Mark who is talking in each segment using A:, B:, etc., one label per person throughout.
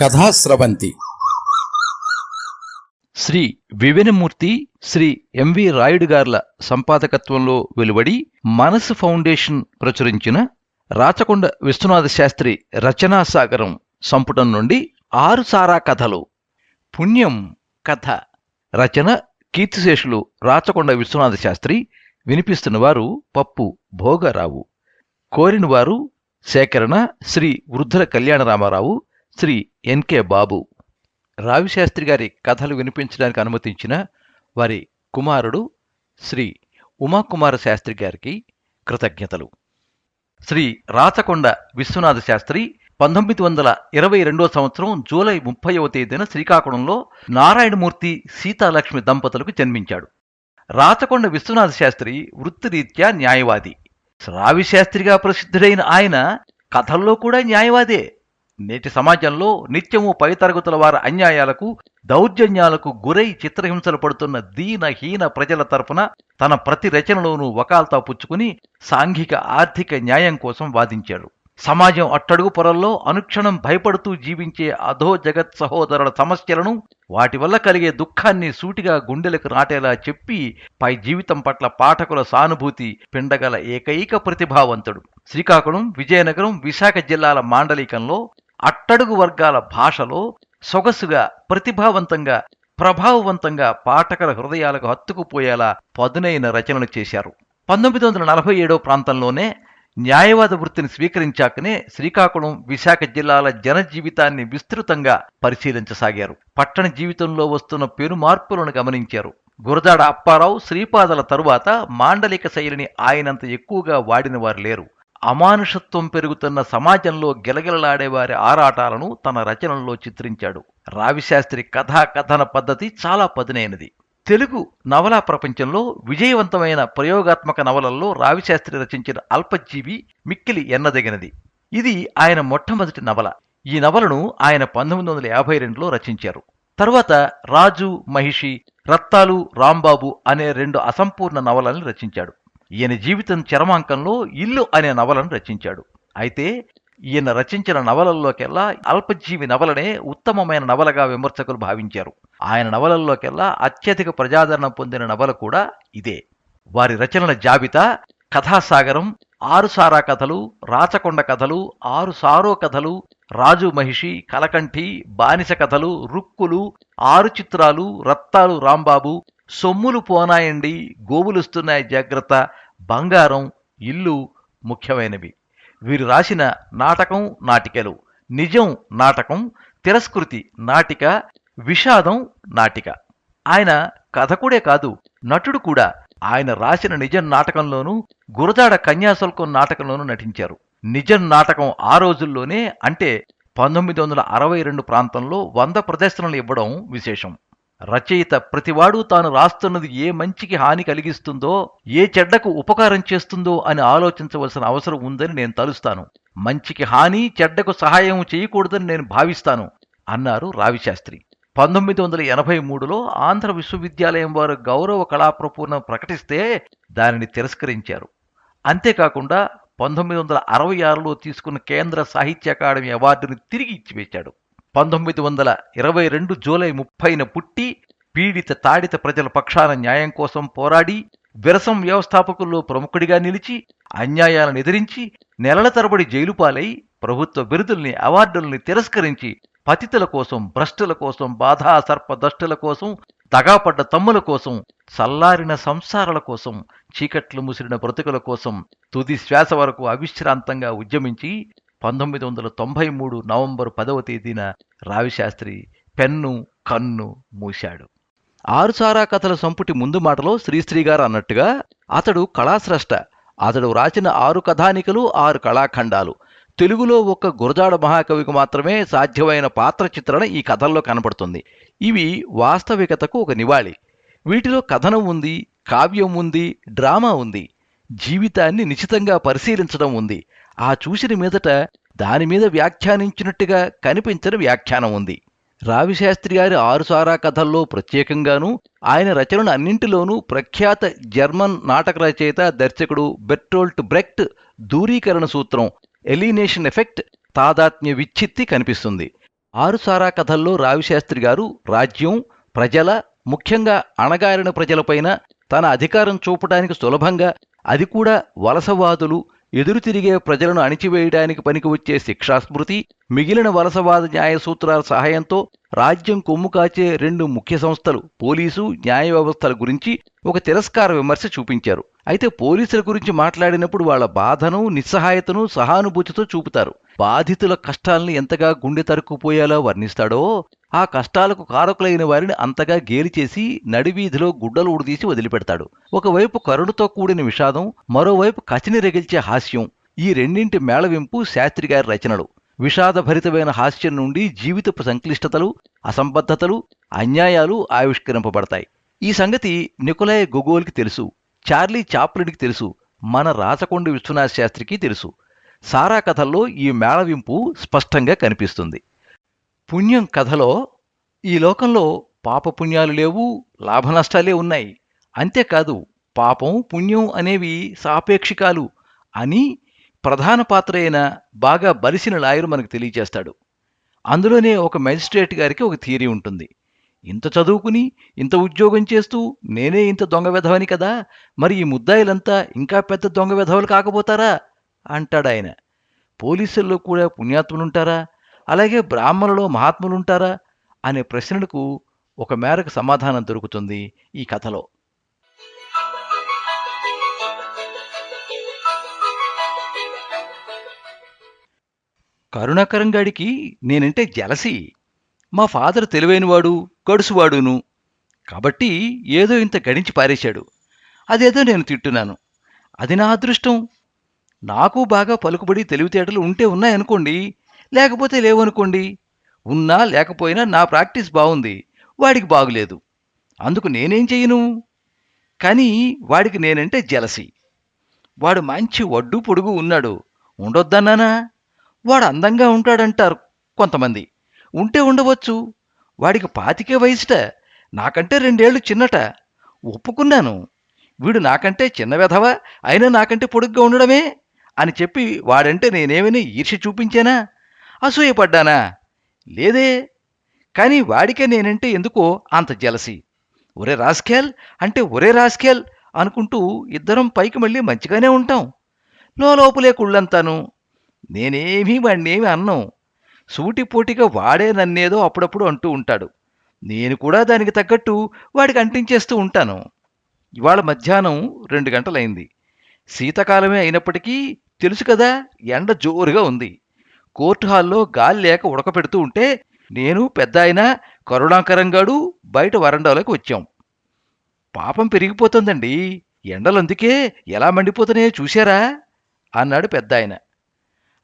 A: Kathasravanthi.
B: Shri Vivinamurthy Shri MV Rayudu గార్ల సంపాదకత్వంలో వెలువడి మనసు ఫౌండేషన్ ప్రచురించిన రాచకొండ విశ్వనాథ శాస్త్రి రచనా సాగరం సంపుటం నుండి ఆరు సారా కథలు. పుణ్యం కథ. రచన కీర్తిశేషులు రాచకొండ విశ్వనాథ శాస్త్రి. వినిపిస్తున్నవారు పప్పు భోగరావు. కోరినవారు సేకరణ శ్రీ వృద్ధుల కళ్యాణరామారావు. శ్రీ ఎన్కే బాబు. రావిశాస్త్రి గారి కథలు వినిపించడానికి అనుమతించిన వారి కుమారుడు శ్రీ ఉమాకుమార శాస్త్రి గారికి కృతజ్ఞతలు. శ్రీ రాచకొండ విశ్వనాథ శాస్త్రి పంతొమ్మిది వందల ఇరవై రెండో సంవత్సరం జూలై ముప్పైవ తేదీన శ్రీకాకుళంలో నారాయణమూర్తి సీతాలక్ష్మి దంపతులకు జన్మించాడు. రాచకొండ విశ్వనాథ శాస్త్రి వృత్తిరీత్యా న్యాయవాది. రావిశాస్త్రిగా ప్రసిద్ధుడైన ఆయన కథల్లో కూడా న్యాయవాదే. నేటి సమాజంలో నిత్యము పై తరగతుల వారి అన్యాయాలకు దౌర్జన్యాలకు గురై చిత్రహింసలు పడుతున్న దీనహీన ప్రజల తరపున తన ప్రతి రచనలోనూ వకాల్తా పుచ్చుకుని సాంఘిక ఆర్థిక న్యాయం కోసం వాదించాడు. సమాజం అట్టడుగు పొరల్లో అనుక్షణం భయపడుతూ జీవించే అధో జగత్ సహోదరుల సమస్యలను వాటి వల్ల కలిగే దుఃఖాన్ని సూటిగా గుండెలకు నాటేలా చెప్పి పై జీవితం పట్ల పాఠకుల సానుభూతి పిండగల ఏకైక ప్రతిభావంతుడు. శ్రీకాకుళం విజయనగరం విశాఖ జిల్లాల మాండలికంలో అట్టడుగు వర్గాల భాషలో సొగసుగా ప్రతిభావంతంగా ప్రభావవంతంగా పాఠకుల హృదయాలకు హత్తుకుపోయేలా పదునైన రచనలు చేశారు. పంతొమ్మిది వందల నలభై ఏడో ప్రాంతంలోనే న్యాయవాద వృత్తిని స్వీకరించాకనే శ్రీకాకుళం విశాఖ జిల్లాల జనజీవితాన్ని విస్తృతంగా పరిశీలించసాగారు. పట్టణ జీవితంలో వస్తున్న పెను మార్పులను గమనించారు. గురజాడ అప్పారావు శ్రీపాదల తరువాత మాండలిక శైలిని ఆయనంత ఎక్కువగా వాడిన వారు లేరు. అమానుషత్వం పెరుగుతున్న సమాజంలో గిలగిలలాడేవారి ఆరాటాలను తన రచనల్లో చిత్రించాడు. రావిశాస్త్రి కథా కథన పద్ధతి చాలా పదునైనది. తెలుగు నవలా ప్రపంచంలో విజయవంతమైన ప్రయోగాత్మక నవలల్లో రావిశాస్త్రి రచించిన అల్పజీవి మిక్కిలి ఎన్నదగినది. ఇది ఆయన మొట్టమొదటి నవల. ఈ నవలను ఆయన పంతొమ్మిది వందల యాభై రెండులో రచించారు. తరువాత రాజు మహిషి రత్తాలు రాంబాబు అనే రెండు అసంపూర్ణ నవలని రచించాడు. ఈయన జీవితం చరమాంకంలో ఇల్లు అనే నవలను రచించాడు. అయితే ఈయన రచించిన నవలల్లోకెల్లా అల్పజీవి నవలనే ఉత్తమమైన నవలగా విమర్శకులు భావించారు. ఆయన నవలల్లోకెల్లా అత్యధిక ప్రజాదరణ పొందిన నవల కూడా ఇదే. వారి రచనల జాబితా కథాసాగరం ఆరుసారా కథలు రాచకొండ కథలు ఆరుసారో కథలు రాజు మహిషి కలకంఠి బానిస కథలు రుక్కులు ఆరు చిత్రాలు రత్తాలు రాంబాబు సొమ్ములు పోనాయండి గోవులుస్తున్నాయి జాగ్రత్త బంగారం ఇల్లు ముఖ్యమైనవి. వీరు రాసిన నాటకం నాటికలు నిజం నాటకం తిరస్కృతి నాటిక విషాదం నాటిక. ఆయన కథకుడే కాదు నటుడు కూడా ఆయన రాసిన నిజం నాటకంలోనూ గురజాడ కన్యాశుల్కం నాటకంలోనూ నటించారు. నిజం నాటకం ఆ రోజుల్లోనే అంటే పంతొమ్మిది వందల అరవై రెండు ప్రాంతంలో వంద ప్రదర్శనలు ఇవ్వడం విశేషం. రచయిత ప్రతివాడు తాను రాస్తున్నది ఏ మంచికి హాని కలిగిస్తుందో ఏ చెడ్డకు ఉపకారం చేస్తుందో అని ఆలోచించవలసిన అవసరం ఉందని నేను తలుస్తాను. మంచికి హాని చెడ్డకు సహాయం చేయకూడదని నేను భావిస్తాను అన్నారు రావిశాస్త్రి. పంతొమ్మిది వందల ఎనభై మూడులో ఆంధ్ర విశ్వవిద్యాలయం వారు గౌరవ కళాప్రపూర్ణ ప్రకటిస్తే దానిని తిరస్కరించారు. అంతేకాకుండా పంతొమ్మిది వందల అరవై ఆరులో తీసుకున్న కేంద్ర సాహిత్య అకాడమీ అవార్డును తిరిగి ఇచ్చివేశాడు. పంతొమ్మిది వందల ఇరవై రెండు జూలై ముప్పైన పుట్టి పీడిత తాడిత ప్రజల పక్షాన న్యాయం కోసం పోరాడి విరసం వ్యవస్థాపకుల్లో ప్రముఖుడిగా నిలిచి అన్యాయాలను ఎదిరించి నెలల తరబడి జైలు పాలై ప్రభుత్వ బిరుదుల్ని అవార్డుల్ని తిరస్కరించి పతితుల కోసం భ్రష్టుల కోసం బాధా సర్పదష్టుల కోసం తగాపడ్డ తమ్ముల కోసం చల్లారిన సంసారాల కోసం చీకట్లు ముసిరిన బ్రతుకుల కోసం తుది శ్వాస వరకు అవిశ్రాంతంగా ఉద్యమించి పంతొమ్మిది వందల తొంభై మూడు నవంబర్ పదవ తేదీన రావిశాస్త్రి పెన్ను కన్ను మూశాడు. ఆరుసారా కథల సంపుటి ముందు మాటలో శ్రీశ్రీ గారు అన్నట్టుగా అతడు కళాశ్రష్ట అతడు రాసిన ఆరు కథానికలు ఆరు కళాఖండాలు. తెలుగులో ఒక్క గురజాడ మహాకవికి మాత్రమే సాధ్యమైన పాత్ర చిత్రణ ఈ కథల్లో కనపడుతుంది. ఇవి వాస్తవికతకు ఒక నివాళి. వీటిలో కథనం ఉంది కావ్యం ఉంది డ్రామా ఉంది. జీవితాన్ని నిశితంగా పరిశీలించడం ఉంది. ఆ చూసిన మీదట దాని మీద వ్యాఖ్యానించినట్టుగా కనిపించని వ్యాఖ్యానం ఉంది. రావిశాస్త్రి గారి ఆరుసారా కథల్లో ప్రత్యేకంగాను ఆయన రచనలు అన్నింటిలోనూ ప్రఖ్యాత జర్మన్ నాటక రచయిత దర్శకుడు బెర్టోల్ట్ బ్రెక్ట్ దూరీకరణ సూత్రం ఎలినేషన్ ఎఫెక్ట్ తాదాత్మ్య విచ్ఛిత్తి కనిపిస్తుంది. ఆరుసారా కథల్లో రావిశాస్త్రి గారు రాజ్యం ప్రజల ముఖ్యంగా అణగారిన ప్రజలపైన తన అధికారం చూపడానికి సులభంగా అది కూడా వలసవాదులు ఎదురు తిరిగే ప్రజలను అణిచివేయడానికి పనికి వచ్చే శిక్షాస్మృతి మిగిలిన వలసవాద న్యాయ సూత్రాల సహాయంతో రాజ్యం కొమ్ము కాచే రెండు ముఖ్య సంస్థలు పోలీసు న్యాయ వ్యవస్థల గురించి ఒక తిరస్కార విమర్శ చూపించారు. అయితే పోలీసుల గురించి మాట్లాడినప్పుడు వాళ్ళ బాధను నిస్సహాయతను సహానుభూతితో చూపుతారు. బాధితుల కష్టాల్ని ఎంతగా గుండె తరుక్కుపోయేలా వర్ణిస్తాడో ఆ కష్టాలకు కారకులైన వారిని అంతగా గేలి చేసి నడివీధిలో గుడ్డలు ఉడదీసి వదిలిపెడతాడు. ఒకవైపు కరుణతో కూడిన విషాదం మరోవైపు కచిని రగిల్చే హాస్యం. ఈ రెండింటి మేళవింపు శాస్త్రి గారి రచనలు. విషాదభరితమైన హాస్యం నుండి జీవితపు సంక్లిష్టతలు అసంబద్ధతలు అన్యాయాలు ఆవిష్కరింపబడతాయి. ఈ సంగతి నికోలాయ్ గొగోల్కి తెలుసు చార్లీ చాప్లిన్కి తెలుసు మన రాచకొండ విశ్వనాథ్ శాస్త్రికి తెలుసు. సారా కథల్లో ఈ మేళవింపు స్పష్టంగా కనిపిస్తుంది. పుణ్యం కథలో ఈ లోకంలో పాపపుణ్యాలు లేవు లాభనష్టాలే ఉన్నాయి. అంతేకాదు పాపం పుణ్యం అనేవి సాపేక్షికాలు అని ప్రధాన పాత్ర అయిన బాగా బలిసిన లాయరు మనకు తెలియజేస్తాడు. అందులోనే ఒక మెజిస్ట్రేట్ గారికి ఒక థియరీ ఉంటుంది. ఇంత చదువుకుని ఇంత ఉద్యోగం చేస్తూ నేనే ఇంత దొంగ వెధవని కదా? మరి ఈ ముద్దాయిలంతా ఇంకా పెద్ద దొంగ వెధవలు కాకపోతారా? అంటాడాయన. పోలీసుల్లో కూడా పుణ్యాత్ములుంటారా? అలాగే బ్రాహ్మణులో మహాత్ములుంటారా? అనే ప్రశ్నలకు ఒక మేరకు సమాధానం దొరుకుతుంది ఈ కథలో. కరుణాకరం గాడికి నేనంటే జలసి. మా ఫాదర్ తెలివైనవాడు గడుసువాడును కాబట్టి ఏదో ఇంత గడించి పారేశాడు. అదేదో నేను తిట్టున్నాను. అది నా అదృష్టం. నాకు బాగా పలుకుబడి తెలివితేటలు ఉంటే ఉన్నాయనుకోండి లేకపోతే లేవనుకోండి ఉన్నా లేకపోయినా నా ప్రాక్టీస్ బాగుంది వాడికి బాగులేదు. అందుకు నేనేం చెయ్యను? కానీ వాడికి నేనంటే జలసి. వాడు మంచి వడ్డు పొడుగు ఉన్నాడు. ఉండొద్దన్నానా? వాడు అందంగా ఉంటాడంటారు కొంతమంది. ఉంటే ఉండవచ్చు. వాడికి పాతికే వయసుట. నాకంటే రెండేళ్ళు చిన్నట. ఒప్పుకున్నాను. వీడు నాకంటే చిన్న వెధవ అయినా నాకంటే పొడుగ్గా ఉండడమే అని చెప్పి వాడంటే నేనేమని ఈర్ష్య చూపించానా? అసూయపడ్డానా లేదే. కానీ వాడికే నేనంటే ఎందుకో అంత జలసి. ఒరే రాస్కేల్ అంటే ఒరే రాస్కేల్ అనుకుంటూ ఇద్దరం పైకి మళ్ళీ మంచిగానే ఉంటాం. లోపలే కుళ్ళంతాను. నేనేమీ వాడినేమి అన్నాం. సూటిపోటిగా వాడే నన్నేదో అప్పుడప్పుడు అంటూ ఉంటాడు. నేను కూడా దానికి తగ్గట్టు వాడికి అంటించేస్తూ ఉంటాను. ఇవాళ మధ్యాహ్నం రెండు గంటలైంది. శీతకాలమే అయినప్పటికీ తెలుసు కదా ఎండ జోరుగా ఉంది. కోర్టు హాల్లో గాలి లేక ఉడకపెడుతూ ఉంటే నేను పెద్ద ఆయన కరుణాకరంగాడు బయట వరండాలోకి వచ్చాం. పాపం పెరిగిపోతుందండి. ఎండలందుకే ఎలా మండిపోతున్నాయో చూశారా? అన్నాడు పెద్ద ఆయన.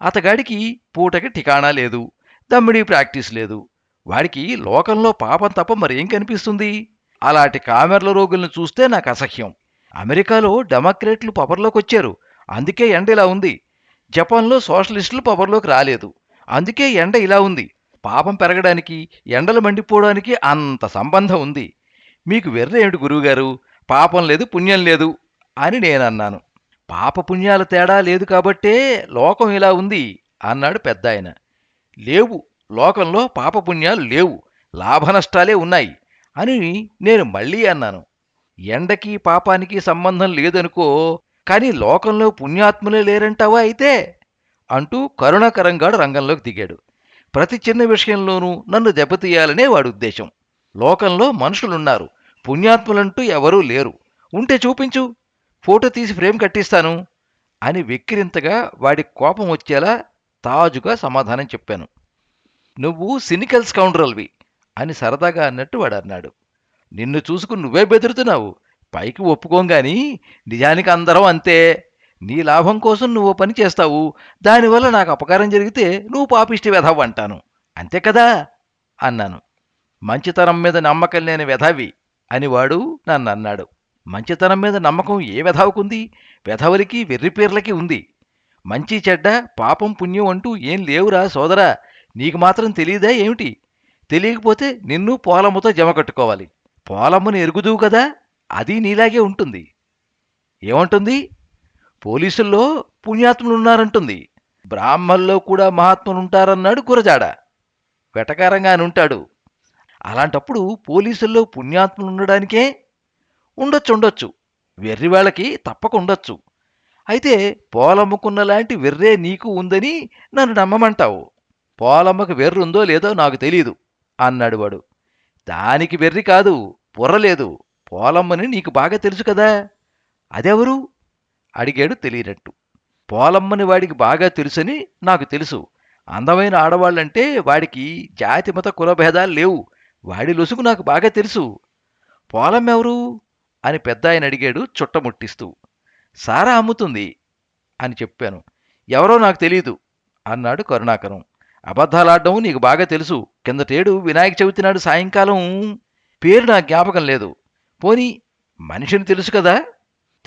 B: అతగాడికి పూటకి ఠికాణా లేదు. దమ్మిడి ప్రాక్టీస్ లేదు. వాడికి లోకంలో పాపం తప్ప మరేం కనిపిస్తుంది? అలాంటి కామెర్ల రోగుల్ని చూస్తే నాకు అసహ్యం. అమెరికాలో డెమోక్రేట్లు పవర్లోకి వచ్చారు. అందుకే ఎండ ఇలా ఉంది. జపాన్లో సోషలిస్టులు పవర్లోకి రాలేదు. అందుకే ఎండ ఇలా ఉంది. పాపం పెరగడానికి ఎండలు మండిపోవడానికి అంత సంబంధం ఉంది. మీకు వెర్రేమిటి గురువుగారు? పాపం లేదు పుణ్యం లేదు అని నేనన్నాను. పాప పుణ్యాల తేడా లేదు కాబట్టే లోకం ఇలా ఉంది అన్నాడు పెద్ద ఆయన లేవు. లోకంలో పాపపుణ్యాలు లేవు. లాభనష్టాలే ఉన్నాయి అని నేను మళ్ళీ అన్నాను. ఎండకి పాపానికి సంబంధం లేదనుకో కానీ లోకంలో పుణ్యాత్ములే లేరంటావా అయితే? అంటూ కరుణాకరంగాడు రంగంలోకి దిగాడు. ప్రతి చిన్న విషయంలోనూ నన్ను దెబ్బతీయాలనే వాడి ఉద్దేశం. లోకంలో మనుషులున్నారు. పుణ్యాత్ములంటూ ఎవరూ లేరు. ఉంటే చూపించు. ఫోటో తీసి ఫ్రేమ్ కట్టిస్తాను అని వెక్కిరింతగా వాడి కోపం వచ్చేలా తాజుగా సమాధానం చెప్పాను. నువ్వు సినికల్ స్కౌండ్రల్వి అని సరదాగా అన్నట్టు వాడు అన్నాడు నిన్ను చూసుకుని నువ్వే బెదురుతున్నావు. పైకి ఒప్పుకోంగాని నిజానికి అందరం అంతే. నీ లాభం కోసం నువ్వు పని చేస్తావు. దానివల్ల నాకు అపకారం జరిగితే నువ్వు పాపిష్టి వెధవు అంటాను. అంతే కదా? అన్నాను. మంచితనం మీద నమ్మకం లేని వెధవి అని వాడు నన్ను అన్నాడు మంచితనం మీద నమ్మకం ఏ వెధవకుంది వెధవలకి వెర్రిపీర్లకి ఉంది. మంచి చెడ్డ పాపం పుణ్యం అంటూ ఏం లేవురా సోదరా. నీకు మాత్రం తెలియదా ఏమిటి? తెలియకపోతే నిన్ను పోలమ్మతో జమ కట్టుకోవాలి. పోలమ్మని ఎరుగుదువు కదా అది నీలాగే ఉంటుంది. ఏమంటుంది? పోలీసుల్లో పుణ్యాత్ములు ఉన్నారంటుంది బ్రాహ్మణుల్లో కూడా మహాత్ములు ఉంటారన్నాడు గురజాడ. వెటకారంగానే ఉంటాడు అలాంటప్పుడు పోలీసుల్లో పుణ్యాత్ములు ఉండడానికే ఉండొచ్చు ఉండొచ్చు వెర్రి వాళ్ళకి తప్పక ఉండొచ్చు అయితే పోలమ్మకున్న లాంటి వెర్రే నీకు ఉందని నన్ను నమ్మమంటావు. పోలమ్మకు వెర్రుందో లేదో నాకు తెలియదు అన్నాడు వాడు. దానికి వెర్రి కాదు బుర్రలేదు పోలమ్మని నీకు బాగా తెలుసు కదా. అదెవరు? అడిగాడు తెలియనట్టు. పోలమ్మని వాడికి బాగా తెలుసని నాకు తెలుసు. అందమైన ఆడవాళ్ళంటే వాడికి జాతి మత కులభేదాలు లేవు. వాడి లొసుగు నాకు బాగా తెలుసు. పోలమ్మ ఎవరు అని పెద్ద ఆయన అడిగాడు చుట్టముట్టిస్తూ. సారా అమ్ముతుంది అని చెప్పాను. ఎవరో నాకు తెలియదు అన్నాడు కరుణాకరం. అబద్ధాలాడడం నీకు బాగా తెలుసు. కిందటేడు వినాయక చవితి నాడు సాయంకాలం పేరు నా జ్ఞాపకం లేదు. పోనీ మనిషిని తెలుసు కదా?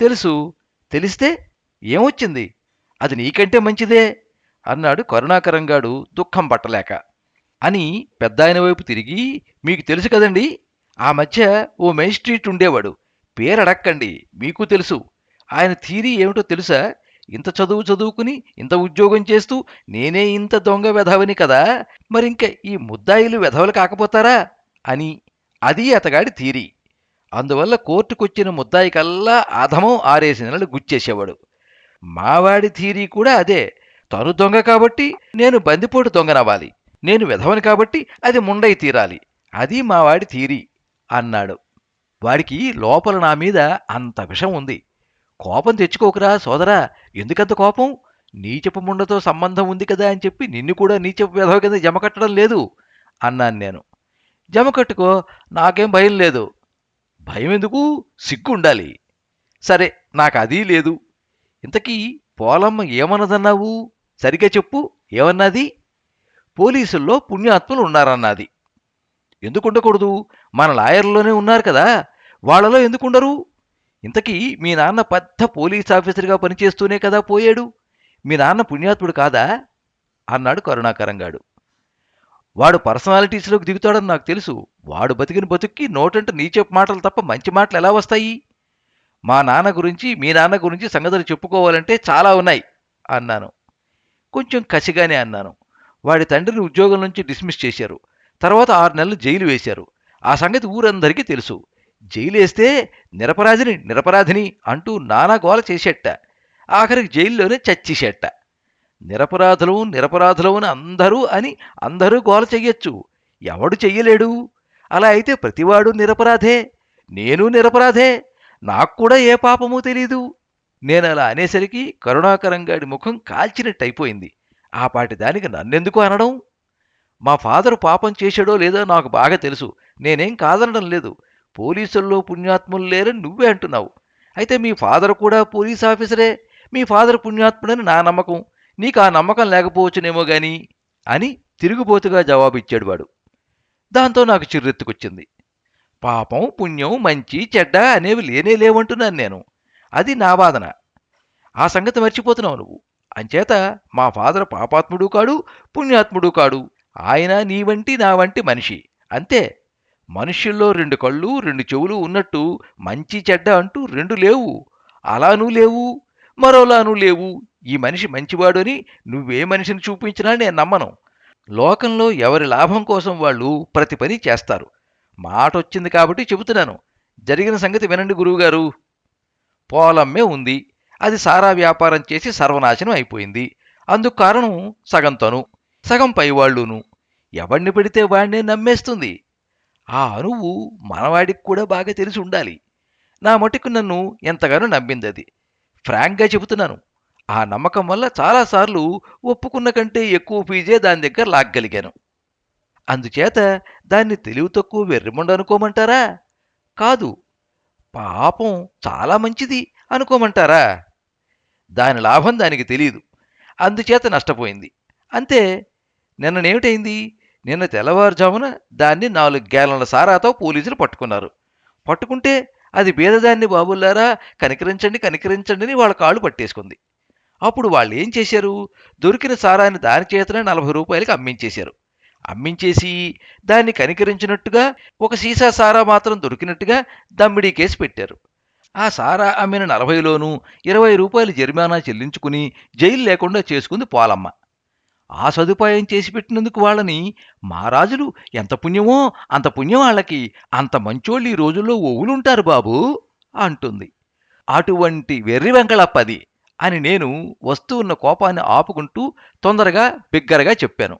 B: తెలుసు. తెలిస్తే ఏమొచ్చింది? అది నీకంటే మంచిదే అన్నాడు కరుణాకరంగాడు దుఃఖం పట్టలేక. అని పెద్దాయన వైపు తిరిగి మీకు తెలుసు కదండి? ఆ మధ్య ఓ మెజిస్ట్రేట్ ఉండేవాడు. పేరు అడక్కండి మీకు తెలుసు. ఆయన థీరీ ఏమిటో తెలుసా? ఇంత చదువు చదువుకుని ఇంత ఉద్యోగం చేస్తూ నేనే ఇంత దొంగ వెధవని కదా? మరింక ఈ ముద్దాయిలు వెధవలు కాకపోతారా? అని అది అతగాడి థీరీ. అందువల్ల కోర్టుకొచ్చిన ముద్దాయి కల్లా అధమం ఆరేసి నెలలు గుచ్చేసేవాడు. మావాడి థీరీ కూడా అదే. తను దొంగ కాబట్టి నేను బందిపోటు దొంగనవ్వాలి. నేను వెధవని కాబట్టి అది ముండై తీరాలి. అది మావాడి థీరీ అన్నాడు. వాడికి లోపల నా మీద అంత విషం ఉంది. కోపం తెచ్చుకోకురా సోదరా. ఎందుకంత కోపం? నీచపు ముండతో సంబంధం ఉంది కదా అని చెప్పి నిన్ను కూడా నీచపు విధవ కింద జమ కట్టడం లేదు అన్నాను నేను. జమ కట్టుకో నాకేం భయం లేదు. భయం ఎందుకు? సిగ్గు ఉండాలి సరే నాకు అది లేదు. ఇంతకీ పోలమ్మ ఏమన్నదన్నావు? సరిగ్గా చెప్పు ఏమన్నది? పోలీసుల్లో పుణ్యాత్ములు ఉన్నారన్నది. ఎందుకు ఉండకూడదు మన లాయర్లోనే ఉన్నారు కదా. వాళ్ళలో ఎందుకు ఉండరు ఇంతకీ మీ నాన్న పెద్ద పోలీస్ ఆఫీసర్గా పనిచేస్తూనే కదా పోయాడు? మీ నాన్న పుణ్యాత్ముడు కాదా? అన్నాడు కరుణాకరంగాడు వాడు పర్సనాలిటీస్లోకి దిగుతాడని నాకు తెలుసు. వాడు బతికిన బతుక్కి నోటంటే నీచెప్ మాటలు తప్ప మంచి మాటలు ఎలా వస్తాయి? మా నాన్న గురించి మీ నాన్న గురించి సంగతులు చెప్పుకోవాలంటే చాలా ఉన్నాయి అన్నాను. కొంచెం కసిగానే అన్నాను. వాడి తండ్రిని ఉద్యోగం నుంచి డిస్మిస్ చేశారు. తర్వాత ఆరు నెలలు జైలు వేశారు. ఆ సంగతి ఊరందరికీ తెలుసు. జైలేస్తే నిరపరాధిని నిరపరాధిని అంటూ నానా గోల చేసేట ఆఖరికి జైల్లోనే చచ్చేసేట నిరపరాధులు నిరపరాధులు అందరూ అని అందరూ గోల చెయ్యొచ్చు. ఎవడు చెయ్యలేడు? అలా అయితే ప్రతివాడు నిరపరాధే. నేను నిరపరాధే. నాకు కూడా ఏ పాపమూ తెలీదు. నేను అలా అనేసరికి కరుణాకరంగాడి ముఖం కాల్చినట్టయిపోయింది. ఆ పాటి దానికి నన్నెందుకు అనడం? మా ఫాదరు పాపం చేశాడో లేదో నాకు బాగా తెలుసు. నేనేం కాదనడం లేదు. పోలీసుల్లో పుణ్యాత్ములు లేరని నువ్వే అంటున్నావు. అయితే మీ ఫాదర్ కూడా పోలీస్ ఆఫీసరే. మీ ఫాదర్ పుణ్యాత్ముడని నా నమ్మకం. నీకు ఆ నమ్మకం లేకపోవచ్చునేమో గాని అని తిరుగుబోతుగా జవాబిచ్చాడు వాడు. దాంతో నాకు చిర్రెత్తుకొచ్చింది. పాపం పుణ్యం మంచి చెడ్డ అనేవి లేనే లేవంటున్నాను నేను. అది నా వాదన. ఆ సంగతి మర్చిపోతున్నావు నువ్వు. అంచేత మా ఫాదర్ పాపాత్ముడు కాడు పుణ్యాత్ముడు కాడు. ఆయన నీ వంటి నా వంటి మనిషి. అంతే. మనుష్యుల్లో రెండు కళ్ళు రెండు చెవులు ఉన్నట్టు మంచి చెడ్డ అంటూ రెండు లేవు. అలానూ లేవు మరోలానూ లేవు. ఈ మనిషి మంచివాడు అని నువ్వే మనిషిని చూపించినా నేను నమ్మను. లోకంలో ఎవరి లాభం కోసం వాళ్ళు ప్రతి పని చేస్తారు. మాట వచ్చింది కాబట్టి చెబుతున్నాను. జరిగిన సంగతి వినండి గురువుగారు. పోలమ్మే ఉంది. అది సారా వ్యాపారం చేసి సర్వనాశనం అయిపోయింది. అందుకు కారణం సగం తను సగం పైవాళ్ళును. ఎవడిని పెడితే వాడినే నమ్మేస్తుంది. ఆ అణువు మనవాడికి కూడా బాగా తెలిసి ఉండాలి. నా మటుకు నన్ను ఎంతగానో నమ్మింది అది. ఫ్రాంక్గా చెబుతున్నాను. ఆ నమ్మకం వల్ల చాలాసార్లు ఒప్పుకున్న కంటే ఎక్కువ ఫీజే దాని దగ్గర లాగ్గలిగాను. అందుచేత దాన్ని తెలివి తక్కువ వెర్రిమండు అనుకోమంటారా? కాదు. పాపం చాలా మంచిది అనుకోమంటారా? దాని లాభం దానికి తెలియదు అందుచేత నష్టపోయింది. అంతే. నిన్ననేమిటైంది నిన్న తెల్లవారుజామున దాన్ని నాలుగు గ్యాలన్ల సారాతో పోలీసులు పట్టుకున్నారు. పట్టుకుంటే అది బీదదాన్ని బాబుల్లారా కనికరించండి కనికరించండి అని వాళ్ళ కాళ్ళు పట్టేసుకుంది. అప్పుడు వాళ్ళు ఏం చేశారు? దొరికిన సారాన్ని దాని చేతనే నలభై రూపాయలకి అమ్మించేశారు. అమ్మించేసి దాన్ని కనికరించినట్టుగా ఒక సీసా సారా మాత్రం దొరికినట్టుగా దమ్మిడీ కేసు పెట్టారు. ఆ సారా అమ్మిన నలభైలోనూ ఇరవై రూపాయలు జరిమానా చెల్లించుకుని జైలు లేకుండా చేసుకుంది పోలమ్మ. ఆ సదుపాయం చేసి పెట్టినందుకు వాళ్ళని మహారాజులు ఎంత పుణ్యమో అంత పుణ్యం వాళ్ళకి అంత మంచోళ్ళు ఈ రోజుల్లో ఓవులుంటారు బాబు అంటుంది. అటువంటి వెర్రి వెంకళప్పది అని నేను వస్తూ ఉన్న కోపాన్ని ఆపుకుంటూ తొందరగా బిగ్గరగా చెప్పాను.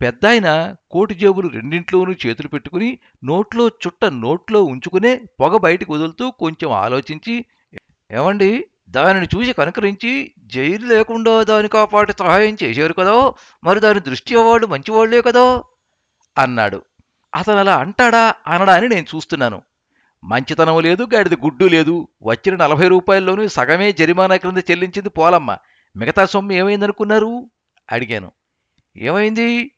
B: పెద్దాయన కోటి జేబులు రెండింట్లోనూ చేతులు పెట్టుకుని నోట్లో చుట్ట నోట్లో ఉంచుకునే పొగ బయటికి వదులుతూ కొంచెం ఆలోచించి ఏమండి దానిని చూసి కనుకరించి జైలు లేకుండా దాని కాపాటి సహాయం చేశారు కదా మరి దాని దృష్టి అవాళ్ళు మంచివాళ్ళే కదా? అన్నాడు. అతను అలా అంటాడా అనడా అని నేను చూస్తున్నాను. మంచితనం లేదు గాడిది గుడ్డు లేదు. వచ్చిన నలభై రూపాయల్లోనూ సగమే జరిమానా క్రింద చెల్లించింది పోలమ్మ. మిగతా సొమ్ము ఏమైందనుకున్నారు? అడిగాను. ఏమైంది?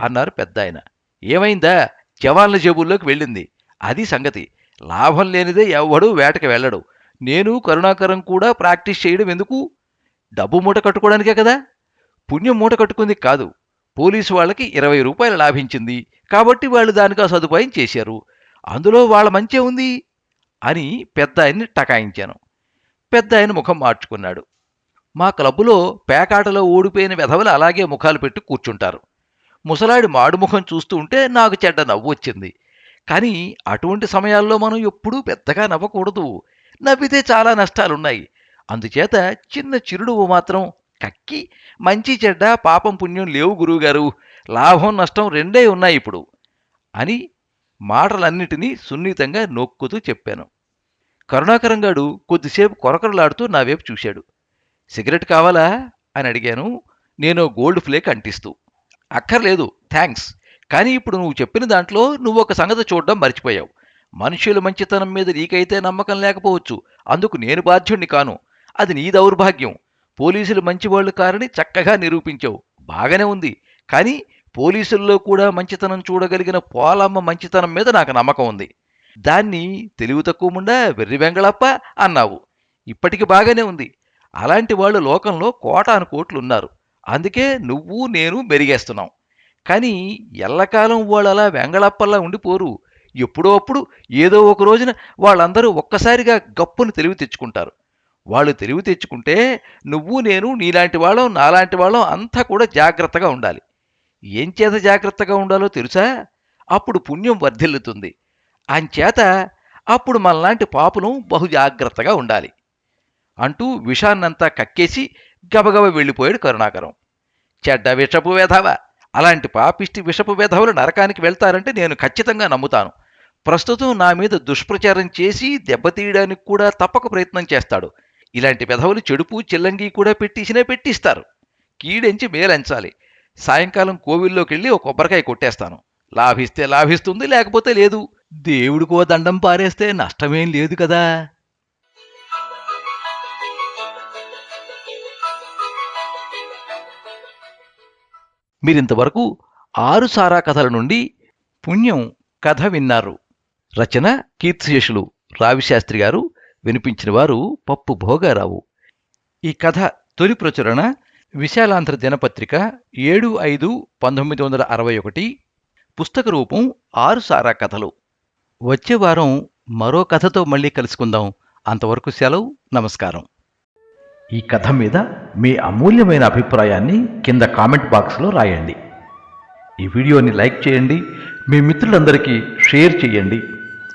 B: అన్నారు పెద్ద ఆయన ఏమైందా? జవాన్ల జేబుల్లోకి వెళ్ళింది. అది సంగతి. లాభం లేనిదే ఎవడూ వేటకి వెళ్ళడు. నేను కరుణాకరం కూడా ప్రాక్టీస్ చేయడం ఎందుకు? డబ్బు మూట కట్టుకోవడానికే కదా? పుణ్యం మూట కట్టుకుంది కాదు. పోలీసు వాళ్ళకి ఇరవై రూపాయలు లాభించింది. కాబట్టి వాళ్ళు దానికా సదుపాయం చేశారు. అందులో వాళ్ళ మంచే ఉంది? అని పెద్ద ఆయన్ని టకాయించాను. పెద్ద ఆయన ముఖం మార్చుకున్నాడు. మా క్లబ్బులో పేకాటలో ఓడిపోయిన వెధవలు అలాగే ముఖాలు పెట్టి కూర్చుంటారు. ముసలాడి మాడుముఖం చూస్తూ ఉంటే నాకు చెడ్డ నవ్వు వచ్చింది. కానీ అటువంటి సమయాల్లో మనం ఎప్పుడూ పెద్దగా నవ్వకూడదు. నవ్వితే చాలా నష్టాలున్నాయి. అందుచేత చిన్న చిరుడువు మాత్రం కక్కి మంచి చెడ్డ పాపం పుణ్యం లేవు గురువుగారు. లాభం నష్టం రెండే ఉన్నాయి ఇప్పుడు అని మాటలన్నిటినీ సున్నితంగా నొక్కుతూ చెప్పాను. కరుణాకరం గాడు కొద్దిసేపు కొరకరలాడుతూ నా వైపు చూశాడు. సిగరెట్ కావాలా? అని అడిగాను. నేను గోల్డ్ ఫ్లేక్ అంటిస్తూ. అక్కర్లేదు థ్యాంక్స్ కానీ ఇప్పుడు నువ్వు చెప్పిన దాంట్లో నువ్వు ఒక సంగతి చూడడం మర్చిపోయావు. మనుషుల మంచితనం మీద నీకైతే నమ్మకం లేకపోవచ్చు. అందుకు నేను బాధ్యుణ్ణి కాను. అది నీ దౌర్భాగ్యం. పోలీసులు మంచివాళ్ళు కారని చక్కగా నిరూపించావు. బాగానే ఉంది. కానీ పోలీసుల్లో కూడా మంచితనం చూడగలిగిన పోలమ్మ మంచితనం మీద నాకు నమ్మకం ఉంది. దాన్ని తెలివి తక్కువముండా వెర్రి వెంగళప్ప అన్నావు. ఇప్పటికి బాగానే ఉంది. అలాంటి వాళ్ళు లోకంలో కోటాను కోట్లు ఉన్నారు అందుకే నువ్వు నేను మెరిగేస్తున్నాం. కానీ ఎల్లకాలం వాళ్ళు అలా వెంగళప్పల్లా ఉండిపోరు. ఎప్పుడో అప్పుడు ఏదో ఒక రోజున వాళ్ళందరూ ఒక్కసారిగా గప్పును తెలివి తెచ్చుకుంటారు. వాళ్ళు తెలివి తెచ్చుకుంటే నువ్వు నేను నీలాంటి వాళ్ళం నాలాంటి వాళ్ళం అంతా కూడా జాగ్రత్తగా ఉండాలి. ఏం చేత జాగ్రత్తగా ఉండాలో తెలుసా? అప్పుడు పుణ్యం వర్ధిల్లుతుంది. అంచేత అప్పుడు మనలాంటి పాపులం బహు జాగ్రత్తగా ఉండాలి. అంటూ విషాన్నంతా కక్కేసి గబగబ వెళ్ళిపోయాడు కరుణాకరం. చెడ్డ విషపు వేధవ. అలాంటి పాపిష్టి విషపు వేధవులు నరకానికి వెళ్తారంటే నేను ఖచ్చితంగా నమ్ముతాను. ప్రస్తుతం నా మీద దుష్ప్రచారం చేసి దెబ్బతీయడానికి కూడా తప్పక ప్రయత్నం చేస్తాడు. ఇలాంటి వెధవులు చెడుపు చిల్లంగి కూడా పెట్టిసినే పెట్టిస్తారు. కీడెంచి మేలంచాలి. సాయంకాలం కోవిల్లోకి వెళ్ళి ఒక కొబ్బరికాయ కొట్టేస్తాను. లాభిస్తే లాభిస్తుంది లేకపోతే లేదు. దేవుడికో దండం పారేస్తే నష్టమేం లేదు కదా. మీరింతవరకు ఆరు సారా కథల నుండి పుణ్యం కథ విన్నారు. రచన కీర్తిశేషులు. రావిశాస్త్రి గారు వినిపించిన వారు పప్పు భోగారావు. ఈ కథ తొలి ప్రచురణ విశాలాంధ్ర దినపత్రిక ఏడు ఐదు పంతొమ్మిది వందల అరవై ఒకటి. పుస్తక రూపం ఆరు సారా కథలు. వచ్చే వారం మరో కథతో మళ్ళీ కలుసుకుందాం. అంతవరకు సెలవు నమస్కారం. ఈ కథ మీద మీ అమూల్యమైన అభిప్రాయాన్ని కింద కామెంట్ బాక్స్లో రాయండి. ఈ వీడియోని లైక్ చేయండి. మీ మిత్రులందరికీ షేర్ చేయండి.